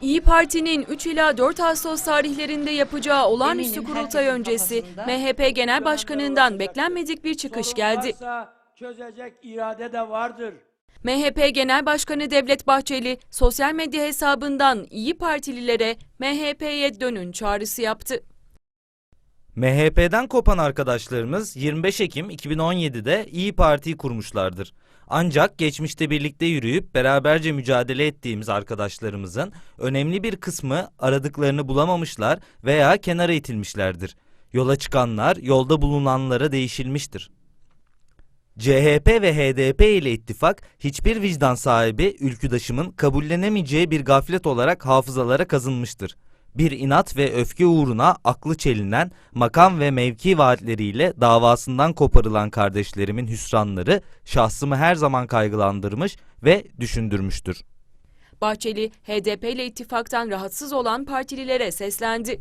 İyi Parti'nin 3 ila 4 Ağustos tarihlerinde yapacağı olağanüstü Eminim kurultay öncesi MHP Genel Başkanı'ndan beklenmedik bir çıkış geldi. çözecek irade de vardır. MHP Genel Başkanı Devlet Bahçeli sosyal medya hesabından İyi Partililere MHP'ye dönün çağrısı yaptı. MHP'den kopan arkadaşlarımız 25 Ekim 2017'de İyi Parti'yi kurmuşlardır. Ancak geçmişte birlikte yürüyüp beraberce mücadele ettiğimiz arkadaşlarımızın önemli bir kısmı aradıklarını bulamamışlar veya kenara itilmişlerdir. Yola çıkanlar yolda bulunanlara değişilmiştir. CHP ve HDP ile ittifak hiçbir vicdan sahibi ülküdaşımın kabullenemeyeceği bir gaflet olarak hafızalara kazınmıştır. Bir inat ve öfke uğruna aklı çelinen makam ve mevki vaatleriyle davasından koparılan kardeşlerimin hüsranları şahsımı her zaman kaygılandırmış ve düşündürmüştür. Bahçeli, HDP ile ittifaktan rahatsız olan partililere seslendi.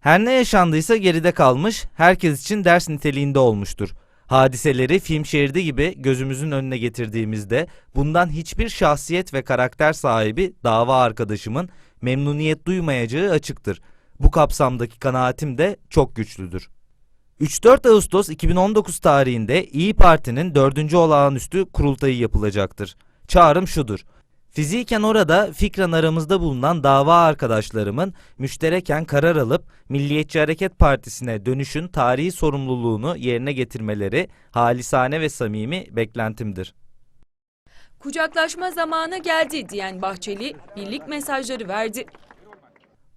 Her ne yaşandıysa geride kalmış, herkes için ders niteliğinde olmuştur. Hadiseleri film şeridi gibi gözümüzün önüne getirdiğimizde bundan hiçbir şahsiyet ve karakter sahibi dava arkadaşımın memnuniyet duymayacağı açıktır. Bu kapsamdaki kanaatim de çok güçlüdür. 3-4 Ağustos 2019 tarihinde İyi Parti'nin 4. olağanüstü kurultayı yapılacaktır. Çağrım şudur. Fiziken orada fikren aramızda bulunan dava arkadaşlarımın müştereken karar alıp Milliyetçi Hareket Partisi'ne dönüşün tarihi sorumluluğunu yerine getirmeleri halisane ve samimi beklentimdir. Kucaklaşma zamanı geldi diyen Bahçeli, birlik mesajları verdi.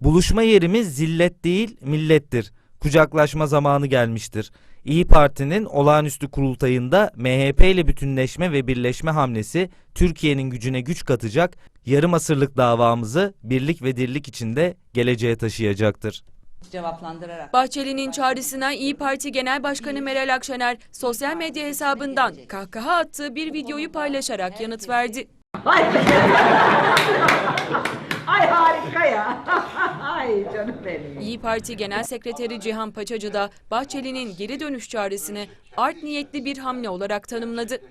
Buluşma yerimiz zillet değil millettir. Kucaklaşma zamanı gelmiştir. İyi Parti'nin olağanüstü kurultayında MHP ile bütünleşme ve birleşme hamlesi Türkiye'nin gücüne güç katacak, yarım asırlık davamızı birlik ve dirlik içinde geleceğe taşıyacaktır. cevaplandırarak. Bahçeli'nin çağrısına İyi Parti Genel Başkanı Meral Akşener sosyal medya hesabından kahkaha attığı bir videoyu paylaşarak yanıt verdi. Ay harika ya. Canım benim. İyi Parti Genel Sekreteri Cihan Paçacı da Bahçeli'nin geri dönüş çağrısını art niyetli bir hamle olarak tanımladı.